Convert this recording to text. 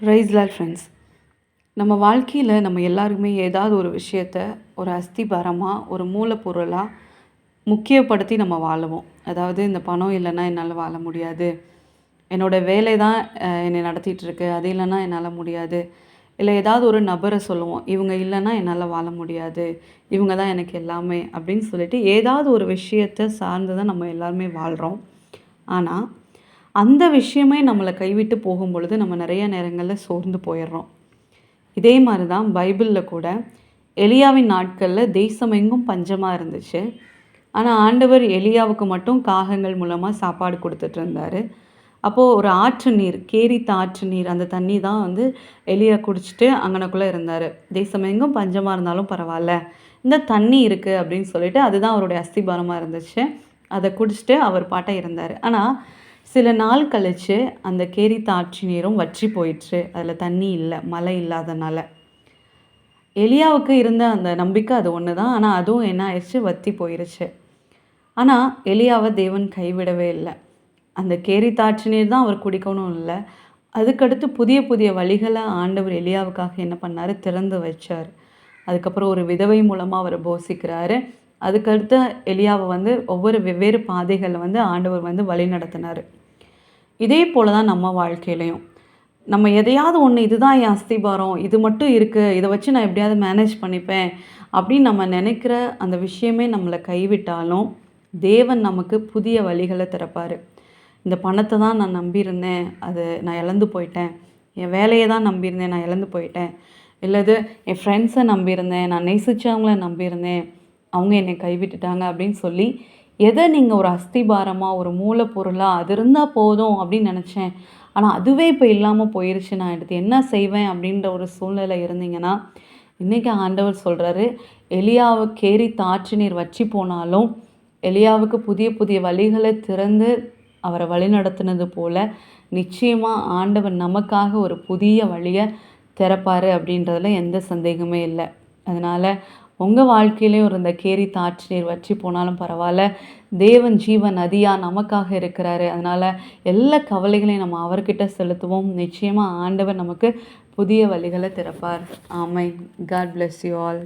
ப்ரைஸ்லால் friends நம்ம வாழ்க்கையில் நம்ம எல்லாருமே ஏதாவது ஒரு விஷயத்த ஒரு அஸ்திபாரமாக ஒரு மூலப்பொருளாக முக்கியப்படுத்தி நம்ம வாழுவோம். அதாவது இந்த பணம் இல்லைன்னா என்னால் வாழ முடியாது. என்னோடய வேலை தான் என்னை நடத்திட்டுருக்கு அது இல்லைன்னா என்னால் முடியாது. இல்லை ஏதாவது ஒரு நபரை சொல்லுவோம் இவங்க இல்லைன்னா என்னால் வாழ முடியாது. இவங்க தான் எனக்கு எல்லாமே. அப்படின்னு சொல்லிட்டு ஏதாவது ஒரு விஷயத்தை சார்ந்து தான் நம்ம எல்லாருமே வாழ்கிறோம் ஆனால் அந்த விஷயமே நம்மளை கைவிட்டு போகும் பொழுது நம்ம நிறைய நேரங்களில் சோர்ந்து போயிடுறோம். இதே மாதிரி தான் பைபிளில் கூட எலியாவின் நாட்களில் தேசமெங்கும் பஞ்சமாக இருந்துச்சு. ஆனால் ஆண்டவர் எலியாவுக்கு மட்டும் காகங்கள் மூலமாக சாப்பாடு கொடுத்துட்டு இருந்தார். அப்போது ஒரு ஆற்று நீர் கேரித்த ஆற்று நீர் அந்த தண்ணி தான் வந்து எலியா குடிச்சிட்டு அங்கனக்குள்ளே இருந்தார். தேசமெங்கும் பஞ்சமாக இருந்தாலும் பரவாயில்ல இந்த தண்ணி இருக்குது அப்படின்னு சொல்லிட்டு அதுதான் அவருடைய அஸ்திபாரமாக இருந்துச்சு. அதை குடிச்சிட்டு அவர் பாட்டை இருந்தார். ஆனால் சில நாள் கழித்து அந்த கேரித்த ஆற்று நீரும் வற்றி போயிடுச்சு அதில் தண்ணி இல்லை மழை இல்லாதனால. எலியாவுக்கு இருந்த அந்த நம்பிக்கை அது ஒன்று தான் ஆனால் அதுவும் என்ன ஆயிடுச்சு? வத்தி போயிருச்சு. ஆனால் எலியாவை தேவன் கைவிடவே இல்லை. அந்த கேரி தாற்று நீர் தான் அவர் குடிக்கணும் இல்லை. அதுக்கடுத்து புதிய புதிய வழிகளை ஆண்டவர் எலியாவுக்காக என்ன பண்ணார்? திறந்து வச்சார். அதுக்கப்புறம் ஒரு விதவை மூலமாக அவர் போசிக்கிறாரு. அதுக்கடுத்து எலியாவை வந்து ஒவ்வொரு வெவ்வேறு பாதைகளில் வந்து ஆண்டவர் வந்து வழி நடத்தினார். இதே போல தான் நம்ம வாழ்க்கையிலையும். நம்ம எதையாவது ஒன்று இதுதான் என் அஸ்திபாரம் இது மட்டும் இருக்குது இதை வச்சு நான் எப்படியாவது மேனேஜ் பண்ணிப்பேன் அப்படின்னு நம்ம நினைக்கிற அந்த விஷயமே நம்மளை கைவிட்டாலும் தேவன் நமக்கு புதிய வழிகளை திறப்பார். இந்த பணத்தை தான் நான் நம்பியிருந்தேன் அது நான் இழந்து போயிட்டேன். என் வேலையை தான் நம்பியிருந்தேன் நான் இழந்து போயிட்டேன். இல்லது என் ஃப்ரெண்ட்ஸை நம்பியிருந்தேன் நான் நேசித்தவங்கள நம்பியிருந்தேன். அவங்க என்னை கைவிட்டுட்டாங்க அப்படின்னு சொல்லி எதை நீங்கள் ஒரு அஸ்திபாரமாக ஒரு மூலப்பொருளாக அது இருந்தால் போதும் அப்படின்னு நினச்சேன். ஆனால் அதுவே இப்போ இல்லாமல் போயிடுச்சு நான் எடுத்து என்ன செய்வேன் அப்படின்ற ஒரு சூழ்நிலை இருந்தீங்கன்னா இன்றைக்கி ஆண்டவர் சொல்கிறாரு எலியாவை கேரி தாற்று நீர் வச்சு போனாலும் எலியாவுக்கு புதிய புதிய வழிகளை திறந்து அவரை வழிநடத்தினது போல் நிச்சயமாக ஆண்டவர் நமக்காக ஒரு புதிய வழியை திறப்பார் அப்படின்றதுல எந்த சந்தேகமே இல்லை. அதனால் உங்கள் வாழ்க்கையிலையும் ஒரு இந்த கேரி தாற்று நீர் வற்றி போனாலும் பரவாயில்ல. தேவன் ஜீவன் நதியாக நமக்காக இருக்கிறாரு. அதனால் எல்லா கவலைகளையும் நம்ம அவர்கிட்ட செலுத்துவோம். நிச்சயமாக ஆண்டவர் நமக்கு புதிய வழிகளை திறப்பார். ஆமை காட் bless யூ ஆல்